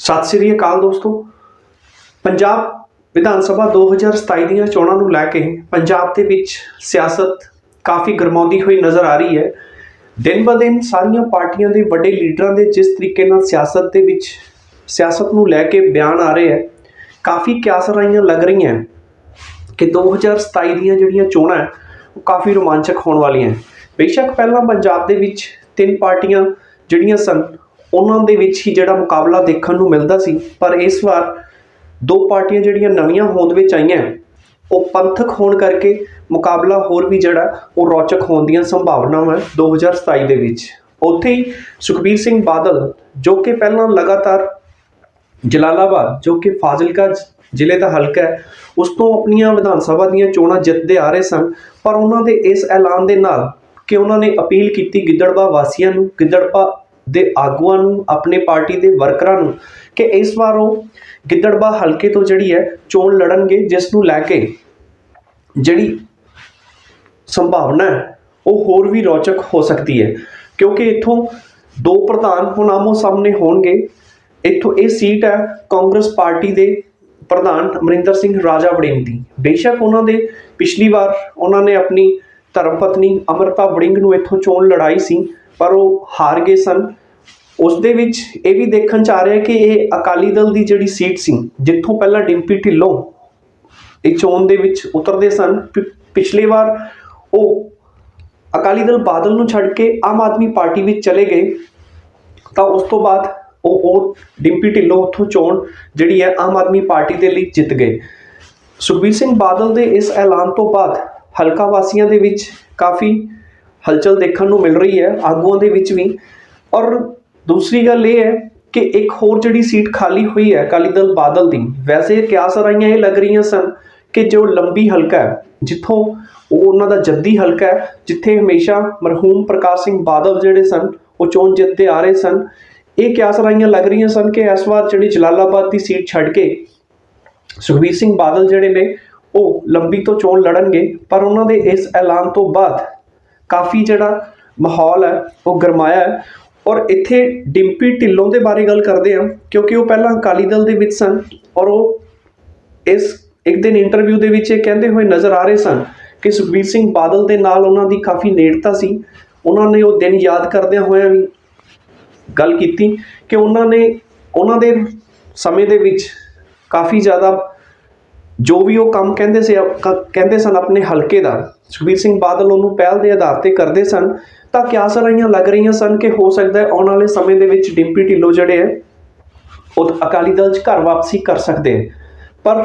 ਸਤਿ ਸ੍ਰੀ ਅਕਾਲ ਦੋਸਤੋ ਪੰਜਾਬ ਵਿਧਾਨ ਸਭਾ 2027 ਦੀਆਂ ਚੋਣਾਂ ਨੂੰ ਲੈ ਕੇ ਪੰਜਾਬ ਦੇ ਵਿੱਚ ਸਿਆਸਤ ਕਾਫੀ ਗਰਮਾਉਂਦੀ ਹੋਈ ਨਜ਼ਰ ਆ ਰਹੀ ਹੈ ਦਿਨ ਬ ਦਿਨ ਸਾਰੀਆਂ ਪਾਰਟੀਆਂ ਦੇ ਵੱਡੇ ਲੀਡਰਾਂ ਦੇ ਜਿਸ ਤਰੀਕੇ ਨਾਲ ਸਿਆਸਤ ਦੇ ਵਿੱਚ ਸਿਆਸਤ ਨੂੰ ਲੈ ਕੇ ਬਿਆਨ ਆ ਰਹੇ ਹੈ ਕਾਫੀ ਕਿਆਸਰਾਈਆਂ ਲੱਗ ਰਹੀਆਂ ਹੈ ਕਿ 2027 ਦੀਆਂ ਜਿਹੜੀਆਂ ਚੋਣਾਂ ਹੈ, ਉਹ ਕਾਫੀ ਰੋਮਾਂਚਕ ਹੋਣ ਵਾਲੀਆਂ ਹੈ। ਬੇਸ਼ੱਕ ਪਹਿਲਾਂ ਪੰਜਾਬ ਦੇ ਵਿੱਚ ਤਿੰਨ ਪਾਰਟੀਆਂ ਜਿਹੜੀਆਂ ਸਨ ਉਹਨਾਂ ਦੇ ਵਿੱਚ ਹੀ ਜਿਹੜਾ ਮੁਕਾਬਲਾ ਦੇਖਣ ਨੂੰ ਮਿਲਦਾ ਸੀ। ਪਰ ਇਸ ਵਾਰ ਦੋ ਪਾਰਟੀਆਂ ਜਿਹੜੀਆਂ ਨਵੀਆਂ ਹੋਂਦ ਵਿੱਚ ਆਈਆਂ, ਉਹ ਪੰਥਕ ਹੋਣ ਕਰਕੇ ਮੁਕਾਬਲਾ ਹੋਰ ਵੀ ਜਿਹੜਾ, ਉਹ ਰੌਚਕ ਹੋਣ ਦੀਆਂ ਸੰਭਾਵਨਾਵਾਂ ਹੈ 2027 ਦੇ ਵਿੱਚ। ਉੱਥੇ ਹੀ ਸੁਖਬੀਰ ਸਿੰਘ ਬਾਦਲ, ਜੋ ਕਿ ਪਹਿਲਾਂ ਲਗਾਤਾਰ ਜਲਾਲਾਬਾਦ, ਜੋ ਕਿ ਫਾਜ਼ਿਲਕਾ ਜ਼ਿਲ੍ਹੇ ਦਾ ਹਲਕਾ ਹੈ, ਉਸ ਤੋਂ ਆਪਣੀਆਂ ਵਿਧਾਨ ਸਭਾ ਦੀਆਂ ਚੋਣਾਂ ਜਿੱਤਦੇ ਆ ਰਹੇ ਸਨ। ਪਰ ਉਹਨਾਂ ਦੇ ਇਸ ਐਲਾਨ ਦੇ ਨਾਲ ਕਿ ਉਹਨਾਂ ਨੇ ਅਪੀਲ ਕੀਤੀ ਗਿੱਦੜਬਾ ਵਾਸੀਆਂ ਨੂੰ ਗਿੱਦੜਬਾ ਦੇ ਆਗੂਆਂ ਨੂੰ, ਆਪਣੇ ਪਾਰਟੀ ਦੇ ਵਰਕਰਾਂ ਨੂੰ ਕਿ ਇਸ ਵਾਰ ਉਹ ਗਿੱਦੜਬਾ ਹਲਕੇ ਤੋਂ ਜਿਹੜੀ ਹੈ ਚੋਣ ਲੜਨਗੇ, ਜਿਸ ਨੂੰ ਲੈ ਕੇ ਜਿਹੜੀ ਸੰਭਾਵਨਾ ਹੈ, ਉਹ ਹੋਰ ਵੀ ਰੌਚਕ ਹੋ ਸਕਦੀ ਹੈ। ਕਿਉਂਕਿ ਇੱਥੋਂ ਦੋ ਪ੍ਰਧਾਨ ਹੁਣ ਆਮੋ ਸਾਹਮਣੇ ਹੋਣਗੇ। ਇੱਥੋਂ ਇਹ ਸੀਟ ਹੈ ਕਾਂਗਰਸ ਪਾਰਟੀ ਦੇ ਪ੍ਰਧਾਨ ਅਮਰਿੰਦਰ ਸਿੰਘ ਰਾਜਾ ਵੜਿੰਗ ਦੀ। ਬੇਸ਼ੱਕ ਉਹਨਾਂ ਦੇ ਪਿਛਲੀ ਵਾਰ ਉਹਨਾਂ ਨੇ ਆਪਣੀ ਧਰਮ ਪਤਨੀ ਅਮਰਤਾ ਵੜਿੰਗ ਨੂੰ ਇੱਥੋਂ ਚੋਣ ਲੜਾਈ ਸੀ, ਪਰ ਉਹ ਹਾਰ ਗਏ ਸਨ। ਉਸ ਦੇ ਵਿੱਚ ਇਹ ਵੀ ਦੇਖਣ ਚ ਆ ਰਿਹਾ ਕਿ ਇਹ ਅਕਾਲੀ ਦਲ ਦੀ ਜਿਹੜੀ ਸੀਟ ਸੀ, ਜਿੱਥੋਂ ਪਹਿਲਾਂ ਡਿੰਪੀ ਢਿੱਲੋਂ ਇਹ ਚੋਣ ਦੇ ਵਿੱਚ ਉਤਰਦੇ ਸਨ, ਪਿ- ਪਿਛਲੀ ਵਾਰ ਉਹ ਅਕਾਲੀ ਦਲ ਬਾਦਲ ਨੂੰ ਛੱਡ ਕੇ ਆਮ ਆਦਮੀ ਪਾਰਟੀ ਵਿੱਚ ਚਲੇ ਗਏ, ਤਾਂ ਉਸ ਤੋਂ ਬਾਅਦ ਉਹ ਉਹ ਡਿੰਪੀ ਢਿੱਲੋਂ ਉੱਥੋਂ ਚੋਣ ਜਿਹੜੀ ਹੈ ਆਮ ਆਦਮੀ ਪਾਰਟੀ ਦੇ ਲਈ ਜਿੱਤ ਗਏ। ਸੁਖਬੀਰ ਸਿੰਘ ਬਾਦਲ ਦੇ ਇਸ ਐਲਾਨ ਤੋਂ ਬਾਅਦ ਹਲਕਾ ਵਾਸੀਆਂ ਦੇ ਵਿੱਚ ਕਾਫੀ ਹਲਚਲ ਦੇਖਣ ਨੂੰ ਮਿਲ ਰਹੀ ਹੈ, ਆਗੂਆਂ ਦੇ ਵਿੱਚ ਵੀ। ਔਰ ਦੂਸਰੀ ਗੱਲ ਇਹ ਹੈ ਕਿ ਇੱਕ ਹੋਰ ਜਿਹੜੀ ਸੀਟ ਖਾਲੀ ਹੋਈ ਹੈ, ਅਕਾਲੀ ਦਲ ਬਾਦਲ ਦੀ, ਵੈਸੇ ਕਿਆਸ ਰਾਈਆਂ ਇਹ ਲੱਗ ਰਹੀਆਂ ਸਨ ਕਿ ਜੋ ਲੰਬੀ ਹਲਕਾ ਹੈ, ਜਿੱਥੋਂ ਉਹ ਉਹਨਾਂ ਦਾ ਜੱਦੀ ਹਲਕਾ ਹੈ, ਜਿੱਥੇ ਹਮੇਸ਼ਾ ਮਰਹੂਮ ਪ੍ਰਕਾਸ਼ ਸਿੰਘ ਬਾਦਲ ਜਿਹੜੇ ਸਨ, ਉਹ ਚੋਣ ਜਿੱਤਦੇ ਆ ਰਹੇ ਸਨ। ਇਹ ਕਿਆਸ ਰਾਈਆਂ ਲੱਗ ਰਹੀਆਂ ਸਨ ਕਿ ਇਸ ਵਾਰ ਜਿਹੜੀ ਜਲਾਲਾਬਾਦ ਦੀ ਸੀਟ ਛੱਡ ਕੇ ਸੁਖਬੀਰ ਸਿੰਘ ਬਾਦਲ ਜਿਹੜੇ ਨੇ, ਉਹ ਲੰਬੀ ਤੋਂ ਚੋਣ ਲੜਨਗੇ, ਪਰ ਉਹਨਾਂ ਦੇ ਇਸ ਐਲਾਨ ਤੋਂ ਬਾਅਦ ਕਾਫੀ ਜਿਹੜਾ ਮਾਹੌਲ ਹੈ, ਉਹ ਗਰਮਾਇਆ ਹੈ। ਔਰ ਇੱਥੇ ਡਿੰਪੀ ਢਿੱਲੋਂ ਦੇ ਬਾਰੇ ਗੱਲ ਕਰਦੇ ਹਾਂ, ਕਿਉਂਕਿ ਉਹ ਪਹਿਲਾਂ ਅਕਾਲੀ ਦਲ ਦੇ ਵਿੱਚ ਸਨ ਔਰ ਉਹ ਇਸ ਇੱਕ ਦਿਨ ਇੰਟਰਵਿਊ ਦੇ ਵਿੱਚ ਇਹ ਕਹਿੰਦੇ ਹੋਏ ਨਜ਼ਰ ਆ ਰਹੇ ਸਨ ਕਿ ਸੁਖਬੀਰ ਸਿੰਘ ਬਾਦਲ ਦੇ ਨਾਲ ਉਹਨਾਂ ਦੀ ਕਾਫੀ ਨੇੜਤਾ ਸੀ। ਉਹਨਾਂ ਨੇ ਉਹ ਦਿਨ ਯਾਦ ਕਰਦਿਆਂ ਹੋਇਆਂ ਵੀ ਗੱਲ ਕੀਤੀ ਕਿ ਉਹਨਾਂ ਨੇ ਉਹਨਾਂ ਦੇ ਸਮੇਂ ਦੇ ਵਿੱਚ ਕਾਫੀ ਜ਼ਿਆਦਾ ਜੋ ਵੀ ਉਹ ਕੰਮ ਕਹਿੰਦੇ ਸੀ ਕਹਿੰਦੇ ਸਨ ਆਪਣੇ ਹਲਕੇ ਦਾ ਸੁਖਬੀਰ ਸਿੰਘ ਬਾਦਲ ਉਹਨੂੰ ਪਹਿਲ ਦੇ ਆਧਾਰ ਤੇ ਕਰਦੇ ਸਨ, ਤਾਂ ਕਿਆ ਸਰਾਈਆਂ ਲੱਗ ਰਹੀਆਂ ਸਨ ਕਿ ਹੋ ਸਕਦਾ ਹੈ ਆਉਣ ਵਾਲੇ ਸਮੇਂ ਦੇ ਵਿੱਚ ਡਿੰਪੀ ਢਿੱਲੋਂ ਜਿਹੜੇ ਹੈ, ਉਹ ਅਕਾਲੀ ਦਲ 'ਚ ਘਰ ਵਾਪਸੀ ਕਰ ਸਕਦੇ ਹੈ ਪਰ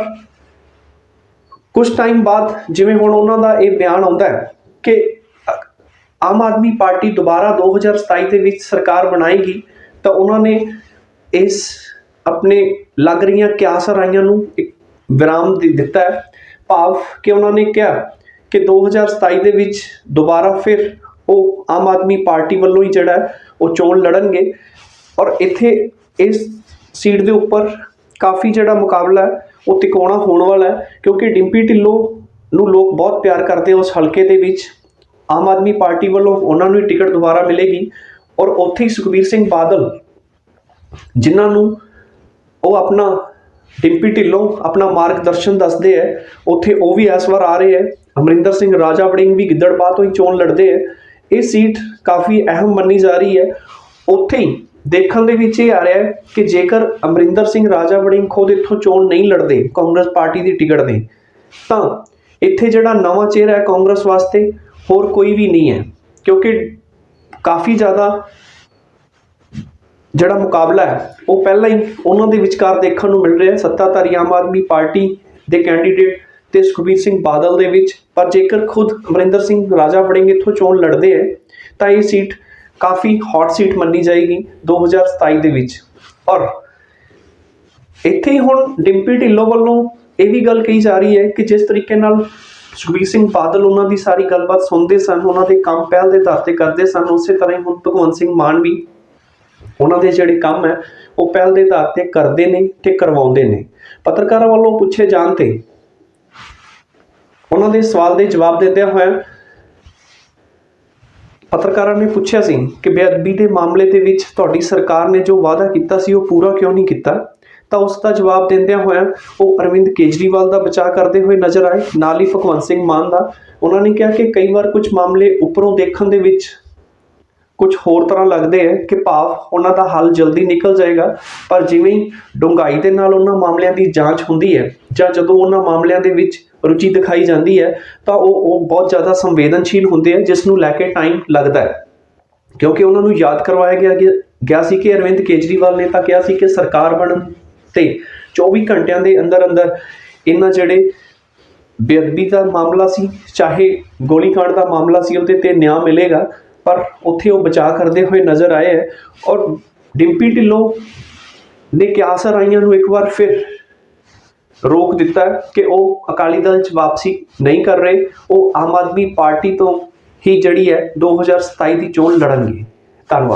ਕੁਝ ਟਾਈਮ ਬਾਅਦ ਜਿਵੇਂ ਹੁਣ ਉਹਨਾਂ ਦਾ ਇਹ ਬਿਆਨ ਆਉਂਦਾ ਹੈ ਕਿ ਆਮ ਆਦਮੀ ਪਾਰਟੀ ਦੁਬਾਰਾ 2027 ਦੇ ਵਿੱਚ ਸਰਕਾਰ ਬਣਾਏਗੀ, ਤਾਂ ਉਹਨਾਂ ਨੇ ਇਸ ਆਪਣੇ ਲੱਗ ਰਹੀਆਂ ਕਿਆਸਰਾਈਆਂ ਨੂੰ ਇੱਕ ਵਿਰਾਮ ਦੇ ਦਿੱਤਾ ਹੈ। ਭਾਵ ਕਿ ਉਹਨਾਂ ਨੇ ਕਿਹਾ ਕਿ 2027 ਦੇ ਵਿੱਚ ਦੁਬਾਰਾ ਫਿਰ ਉਹ ਆਮ ਆਦਮੀ ਪਾਰਟੀ ਵੱਲੋਂ ਹੀ ਜਿਹੜਾ ਉਹ ਚੋਣ ਲੜਨਗੇ। ਔਰ ਇੱਥੇ ਇਸ ਸੀਟ ਦੇ ਉੱਪਰ ਕਾਫੀ ਜਿਹੜਾ ਮੁਕਾਬਲਾ ਹੈ, ਉਹ ਤਿਕੋਣਾ ਹੋਣ ਵਾਲਾ ਹੈ, ਕਿਉਂਕਿ ਡਿੰਪੀ ਢਿੱਲੋਂ ਨੂੰ ਲੋਕ ਬਹੁਤ ਪਿਆਰ ਕਰਦੇ ਆ ਉਸ ਹਲਕੇ ਦੇ ਵਿੱਚ। ਆਮ ਆਦਮੀ ਪਾਰਟੀ ਵੱਲੋਂ ਉਹਨਾਂ ਨੂੰ ਹੀ ਟਿਕਟ ਦੁਬਾਰਾ ਮਿਲੇਗੀ। ਔਰ ਉੱਥੇ ਹੀ ਸੁਖਬੀਰ ਸਿੰਘ ਬਾਦਲ, ਜਿਨ੍ਹਾਂ ਨੂੰ ਉਹ ਆਪਣਾ ਡਿੰਪੀ ਢਿੱਲੋਂ ਆਪਣਾ ਮਾਰਗਦਰਸ਼ਨ ਦੱਸਦੇ ਹੈ, ਉੱਥੇ ਉਹ ਵੀ ਇਸ ਵਾਰ ਆ ਰਹੇ ਹੈ। ਅਮਰਿੰਦਰ ਸਿੰਘ ਰਾਜਾ ਵੜਿੰਗ ਵੀ ਗਿੱਦੜਬਾਹ ਤੋਂ ਹੀ ਚੋਣ ਲੜਦੇ ਹੈ ਇਹ ਸੀਟ ਕਾਫੀ ਅਹਿਮ ਮੰਨੀ ਜਾ ਰਹੀ ਹੈ। ਉੱਥੇ ਹੀ ਦੇਖਣ ਦੇ ਵਿੱਚ ਇਹ ਆ ਰਿਹਾ ਹੈ ਕਿ ਜੇਕਰ ਅਮਰਿੰਦਰ ਸਿੰਘ ਰਾਜਾ ਵੜਿੰਗ ਖੁਦ ਇੱਥੋਂ ਚੋਣ ਨਹੀਂ ਲੜਦੇ, ਕਾਂਗਰਸ ਪਾਰਟੀ ਦੀ ਟਿਕਟ ਦੇ, ਤਾਂ ਇੱਥੇ ਜਿਹੜਾ ਨਵਾਂ ਚਿਹਰਾ ਹੈ ਕਾਂਗਰਸ ਵਾਸਤੇ ਹੋਰ ਕੋਈ ਵੀ ਨਹੀਂ ਹੈ, ਕਿਉਂਕਿ ਕਾਫੀ ਜ਼ਿਆਦਾ ਜਿਹੜਾ ਮੁਕਾਬਲਾ ਹੈ, ਉਹ ਪਹਿਲਾਂ ਹੀ ਉਹਨਾਂ ਦੇ ਵਿਚਕਾਰ ਦੇਖਣ ਨੂੰ ਮਿਲ ਰਿਹਾ ਹੈ। ਸੱਤਾਧਾਰੀ ਆਮ ਆਦਮੀ ਪਾਰਟੀ ਦੇ ਕੈਂਡੀਡੇਟ ਤੇ ਸੁਖਬੀਰ ਸਿੰਘ ਬਾਦਲ ਦੇ ਵਿੱਚ, ਪਰ ਜੇਕਰ ਖੁਦ ਅਮਰਿੰਦਰ ਸਿੰਘ ਰਾਜਾ ਵੜਿੰਗ ਇੱਥੋਂ ਚੋਣ ਲੜਦੇ ਹੈ ਤਾਂ ਇਹ ਸੀਟ ਕਾਫੀ ਹੌਟ ਸੀਟ ਮੰਨੀ ਜਾਏਗੀ 2027 ਦੇ ਵਿੱਚ। ਔਰ ਇੱਥੇ ਹੀ ਹੁਣ ਡਿੰਪੀ ਢਿੱਲੋਂ ਵੱਲੋਂ ਇਹ ਵੀ ਗੱਲ ਕਹੀ ਜਾ ਰਹੀ ਹੈ ਕਿ ਜਿਸ ਤਰੀਕੇ ਨਾਲ ਸੁਖਬੀਰ ਸਿੰਘ ਬਾਦਲ ਉਹਨਾਂ ਦੀ ਸਾਰੀ ਗੱਲਬਾਤ ਸੁਣਦੇ ਸਨ, ਉਹਨਾਂ ਦੇ ਕੰਮ ਪਹਿਲ ਦੇ ਆਧਾਰ ਤੇ ਕਰਦੇ ਸਨ, ਉਸੇ ਤਰ੍ਹਾਂ ਹੀ ਹੁਣ ਭਗਵੰਤ ਸਿੰਘ ਮਾਨ ਵੀ ਉਹਨਾਂ ਦੇ ਜਿਹੜੇ ਕੰਮ ਹੈ, ਉਹ ਪਹਿਲ ਦੇ ਆਧਾਰ ਤੇ ਕਰਦੇ ਨੇ ਤੇ ਕਰਵਾਉਂਦੇ ਨੇ। ਪੱਤਰਕਾਰਾਂ ਵੱਲੋਂ ਪੁੱਛੇ ਜਾਣ ਤੇ ਉਹਨਾਂ ਦੇ ਸਵਾਲ ਦੇ ਜਵਾਬ ਦਿੰਦਿਆਂ ਹੋਇਆ ਪੱਤਰਕਾਰਾਂ ਨੇ ਪੁੱਛਿਆ ਸੀ ਕਿ ਬੇਅਦਬੀ ਦੇ ਮਾਮਲੇ ਦੇ ਵਿੱਚ ਤੁਹਾਡੀ ਸਰਕਾਰ ਨੇ ਜੋ ਵਾਅਦਾ ਕੀਤਾ ਸੀ ਉਹ ਪੂਰਾ ਕਿਉਂ ਨਹੀਂ ਕੀਤਾ? ਤਾਂ ਉਸ ਦਾ ਜਵਾਬ ਦਿੰਦਿਆਂ ਹੋਇਆਂ ਉਹ ਅਰਵਿੰਦ ਕੇਜਰੀਵਾਲ ਦਾ ਬਚਾਅ ਕਰਦੇ ਹੋਏ ਨਜ਼ਰ ਆਏ। ਨਾਲ ਹੀ ਭਗਵੰਤ ਸਿੰਘ ਮਾਨ ਦਾ। ਉਹਨਾਂ ਨੇ ਕਿਹਾ ਕਿ ਕਈ ਵਾਰ ਕੁਝ ਮਾਮਲੇ ਉੱਪਰੋਂ ਦੇਖਣ ਦੇ ਵਿੱਚ ਕੁਝ ਹੋਰ ਤਰ੍ਹਾਂ ਲੱਗਦੇ ਹੈ ਕਿ ਭਾਵ ਉਹਨਾਂ ਦਾ ਹੱਲ ਜਲਦੀ ਨਿਕਲ ਜਾਏਗਾ। ਪਰ ਜਿਵੇਂ ਹੀ ਡੂੰਘਾਈ ਦੇ ਨਾਲ ਉਹਨਾਂ ਮਾਮਲਿਆਂ ਦੀ ਜਾਂਚ ਹੁੰਦੀ ਹੈ ਜਾਂ ਜਦੋਂ ਉਹਨਾਂ ਮਾਮਲਿਆਂ ਦੇ ਵਿੱਚ ਰੁਚੀ ਦਿਖਾਈ ਜਾਂਦੀ ਹੈ, ਤਾਂ ਉਹ ਉਹ ਬਹੁਤ ਜ਼ਿਆਦਾ ਸੰਵੇਦਨਸ਼ੀਲ ਹੁੰਦੇ ਹੈ ਜਿਸ ਨੂੰ ਲੈ ਕੇ ਟਾਈਮ ਲੱਗਦਾ ਹੈ। ਕਿਉਂਕਿ ਉਹਨਾਂ ਨੂੰ ਯਾਦ ਕਰਵਾਇਆ ਗਿਆ ਗਿਆ- ਗਿਆ ਸੀ ਕਿ ਅਰਵਿੰਦ ਕੇਜਰੀਵਾਲ ਨੇ ਤਾਂ ਕਿਹਾ ਸੀ ਕਿ ਸਰਕਾਰ ਬਣਨ ਤੇ 24 ਘੰਟਿਆਂ ਦੇ ਅੰਦਰ ਅੰਦਰ ਇਹਨਾਂ ਜਿਹੜੇ ਬੇਅਦਬੀ ਦਾ ਮਾਮਲਾ ਸੀ, ਚਾਹੇ ਗੋਲੀकांड ਦਾ ਮਾਮਲਾ ਸੀ, ਉਹਦੇ ਤੇ ਨਿਆਂ ਮਿਲੇਗਾ, ਪਰ ਉੱਥੇ ਉਹ ਬਚਾਅ ਕਰਦੇ ਹੋਏ ਨਜ਼ਰ ਆਏ ਹੈ ਔਰ ਡਿੰਪੀ ਢਿੱਲੋਂ ਨੇ ਕਿਆਸਰ ਆਈਆਂ ਨੂੰ ਇੱਕ ਵਾਰ ਫਿਰ ਰੋਕ ਦਿੱਤਾ ਕਿ ਉਹ ਅਕਾਲੀ ਦਲ 'ਚ ਵਾਪਸੀ ਨਹੀਂ ਕਰ ਰਹੇ। ਉਹ ਆਮ ਆਦਮੀ ਪਾਰਟੀ ਤੋਂ ਹੀ ਜਿਹੜੀ ਹੈ 2027 ਦੀ ਚੋਣ ਲੜਨਗੇ। ਧੰਨਵਾਦ।